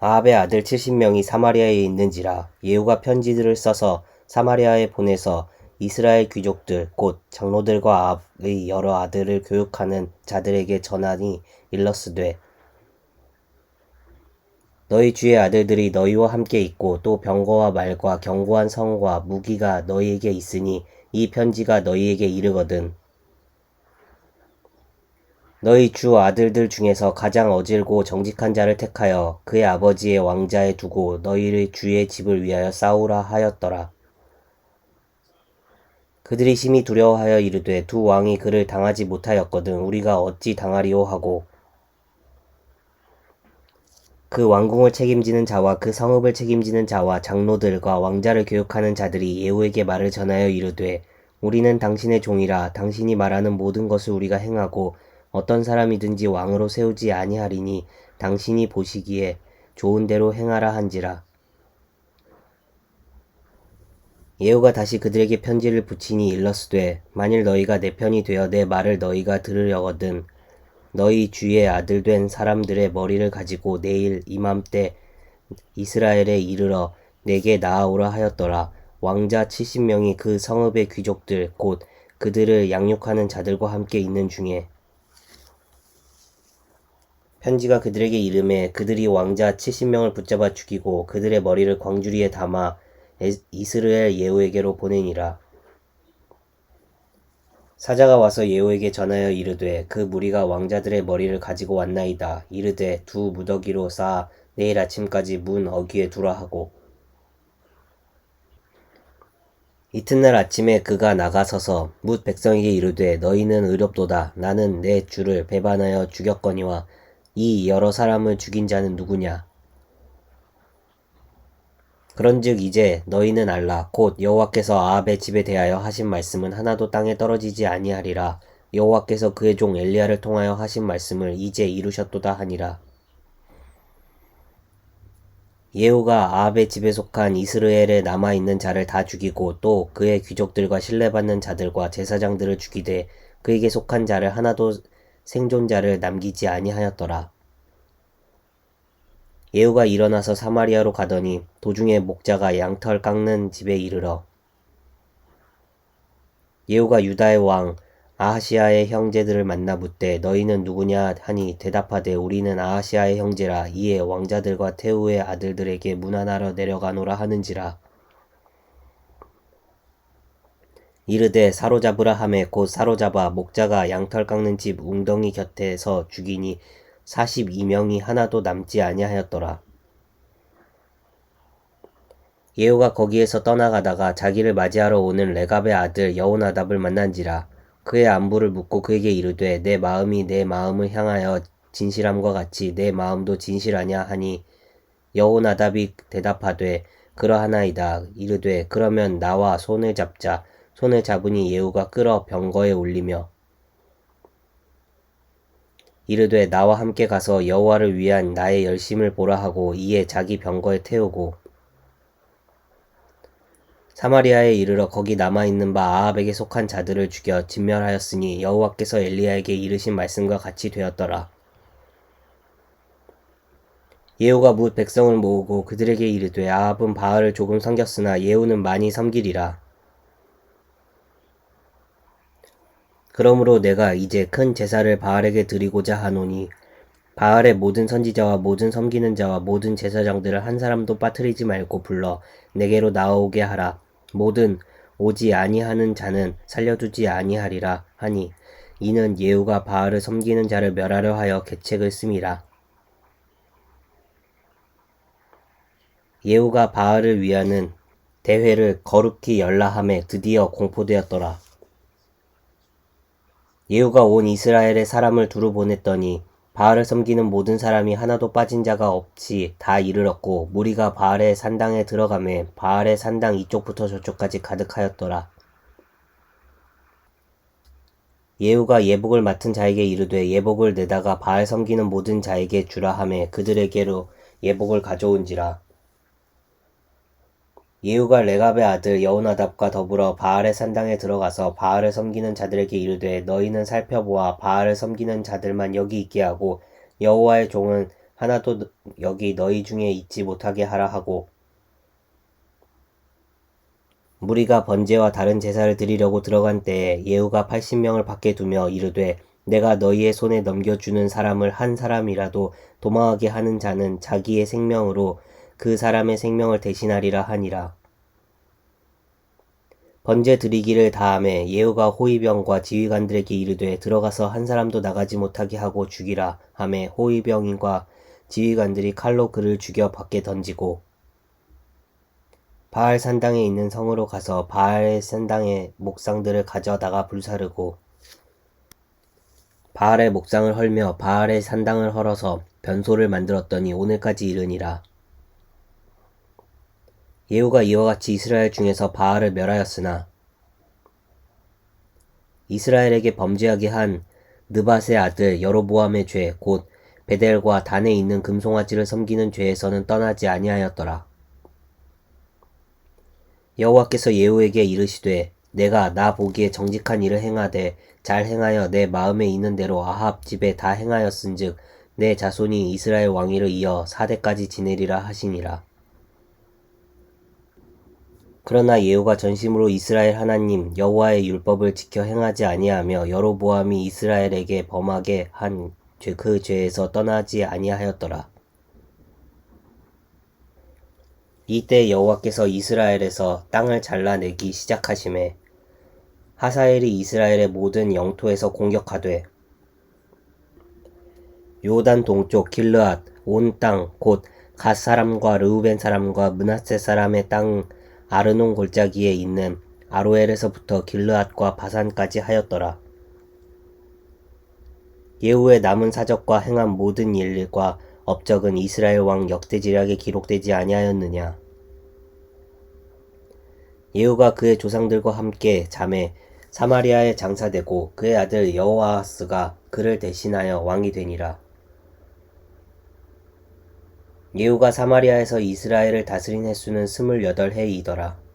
아합의 아들 70명이 사마리아에 있는지라 예후가 편지들을 써서 사마리아에 보내서 이스라엘 귀족들 곧 장로들과 아합의 여러 아들을 교육하는 자들에게 전하니 일러스되 너희 주의 아들들이 너희와 함께 있고 또 병거와 말과 견고한 성과 무기가 너희에게 있으니 이 편지가 너희에게 이르거든 너희 주 아들들 중에서 가장 어질고 정직한 자를 택하여 그의 아버지의 왕자에 두고 너희의 주의 집을 위하여 싸우라 하였더라. 그들이 심히 두려워하여 이르되 두 왕이 그를 당하지 못하였거든 우리가 어찌 당하리오 하고 그 왕궁을 책임지는 자와 그 성읍을 책임지는 자와 장로들과 왕자를 교육하는 자들이 예후에게 말을 전하여 이르되 우리는 당신의 종이라 당신이 말하는 모든 것을 우리가 행하고 어떤 사람이든지 왕으로 세우지 아니하리니 당신이 보시기에 좋은 대로 행하라 한지라. 예후가 다시 그들에게 편지를 붙이니 일러스되 만일 너희가 내 편이 되어 내 말을 너희가 들으려거든 너희 주의 아들 된 사람들의 머리를 가지고 내일 이맘때 이스라엘에 이르러 내게 나아오라 하였더라. 왕자 70명이 그 성읍의 귀족들 곧 그들을 양육하는 자들과 함께 있는 중에 편지가 그들에게 이름에 그들이 왕자 70명을 붙잡아 죽이고 그들의 머리를 광주리에 담아 이스라엘 예후에게로 보내니라. 사자가 와서 예후에게 전하여 이르되 그 무리가 왕자들의 머리를 가지고 왔나이다. 이르되 두 무더기로 쌓아 내일 아침까지 문 어귀에 두라 하고 이튿날 아침에 그가 나가서서 뭇 백성에게 이르되 너희는 의롭도다. 나는 내 주를 배반하여 죽였거니와 이 여러 사람을 죽인 자는 누구냐? 그런즉 이제 너희는 알라. 곧 여호와께서 아합의 집에 대하여 하신 말씀은 하나도 땅에 떨어지지 아니하리라. 여호와께서 그의 종 엘리야를 통하여 하신 말씀을 이제 이루셨도다 하니라. 예후가 아합의 집에 속한 이스라엘에 남아 있는 자를 다 죽이고 또 그의 귀족들과 신뢰받는 자들과 제사장들을 죽이되 그에게 속한 자를 하나도 생존자를 남기지 아니하였더라. 예후가 일어나서 사마리아로 가더니 도중에 목자가 양털 깎는 집에 이르러 예후가 유다의 왕 아하시아의 형제들을 만나 묻되 너희는 누구냐 하니 대답하되 우리는 아하시아의 형제라 이에 왕자들과 태우의 아들들에게 문안하러 내려가노라 하는지라 이르되 사로잡으라 하매 곧 사로잡아 목자가 양털 깎는 집 웅덩이 곁에서 죽이니 42명이 하나도 남지 아니하였더라. 예후가 거기에서 떠나가다가 자기를 맞이하러 오는 레갑의 아들 여호나답을 만난지라 그의 안부를 묻고 그에게 이르되 내 마음이 내 마음을 향하여 진실함과 같이 내 마음도 진실하냐 하니 여호나답이 대답하되 그러하나이다 이르되 그러면 나와 손을 잡자 손을 잡으니 예후가 끌어 병거에 올리며 이르되 나와 함께 가서 여호와를 위한 나의 열심을 보라 하고 이에 자기 병거에 태우고 사마리아에 이르러 거기 남아 있는 바 아합에게 속한 자들을 죽여 진멸하였으니 여호와께서 엘리야에게 이르신 말씀과 같이 되었더라. 예후가 묻 백성을 모으고 그들에게 이르되 아합은 바알을 조금 섬겼으나 예후는 많이 섬기리라. 그러므로 내가 이제 큰 제사를 바알에게 드리고자 하노니 바알의 모든 선지자와 모든 섬기는 자와 모든 제사장들을 한 사람도 빠뜨리지 말고 불러 내게로 나오게 하라. 모든 오지 아니하는 자는 살려두지 아니하리라 하니 이는 예후가 바알을 섬기는 자를 멸하려 하여 계책을 씀이라. 예후가 바알을 위하는 대회를 거룩히 열라함에 드디어 공포되었더라. 예후가 온 이스라엘의 사람을 두루 보냈더니 바알을 섬기는 모든 사람이 하나도 빠진 자가 없이 다 이르렀고 무리가 바알의 산당에 들어가매 바알의 산당 이쪽부터 저쪽까지 가득하였더라. 예후가 예복을 맡은 자에게 이르되 예복을 내다가 바알 섬기는 모든 자에게 주라 하매 그들에게로 예복을 가져온지라. 예후가 레갑의 아들 여호나답과 더불어 바알의 산당에 들어가서 바알을 섬기는 자들에게 이르되 너희는 살펴보아 바알을 섬기는 자들만 여기 있게 하고 여호와의 종은 하나도 너- 여기 너희 중에 있지 못하게 하라 하고 무리가 번제와 다른 제사를 드리려고 들어간 때에 예후가 80명을 밖에 두며 이르되 내가 너희의 손에 넘겨주는 사람을 한 사람이라도 도망하게 하는 자는 자기의 생명으로 그 사람의 생명을 대신하리라 하니라. 번제 드리기를 다함에 예후가 호위병과 지휘관들에게 이르되 들어가서 한 사람도 나가지 못하게 하고 죽이라 하매 호위병인과 지휘관들이 칼로 그를 죽여 밖에 던지고 바알 산당에 있는 성으로 가서 바알의 산당의 목상들을 가져다가 불사르고 바알의 목상을 헐며 바알의 산당을 헐어서 변소를 만들었더니 오늘까지 이르니라. 예후가 이와 같이 이스라엘 중에서 바알을 멸하였으나 이스라엘에게 범죄하게 한 느밧의 아들 여로보암의 죄 곧 베델과 단에 있는 금송아지를 섬기는 죄에서는 떠나지 아니하였더라. 여호와께서 예후에게 이르시되 내가 나 보기에 정직한 일을 행하되 잘 행하여 내 마음에 있는 대로 아합 집에 다 행하였은즉 내 자손이 이스라엘 왕위를 이어 사대까지 지내리라 하시니라. 그러나 예후가 전심으로 이스라엘 하나님 여호와의 율법을 지켜 행하지 아니하며 여로보암이 이스라엘에게 범하게 한 그 죄에서 떠나지 아니하였더라. 이때 여호와께서 이스라엘에서 땅을 잘라내기 시작하심에 하사엘이 이스라엘의 모든 영토에서 공격하되 요단 동쪽 길르앗 온 땅 곧 갓 사람과 르우벤 사람과 문하세 사람의 땅 아르논 골짜기에 있는 아로엘에서부터 길르앗과 바산까지 하였더라. 예후의 남은 사적과 행한 모든 일과 업적은 이스라엘 왕 역대지략에 기록되지 아니하였느냐. 예후가 그의 조상들과 함께 잠에 사마리아에 장사되고 그의 아들 여호아스가 그를 대신하여 왕이 되니라. 예후가 사마리아에서 이스라엘을 다스린 횟수는 스물여덟 해이더라.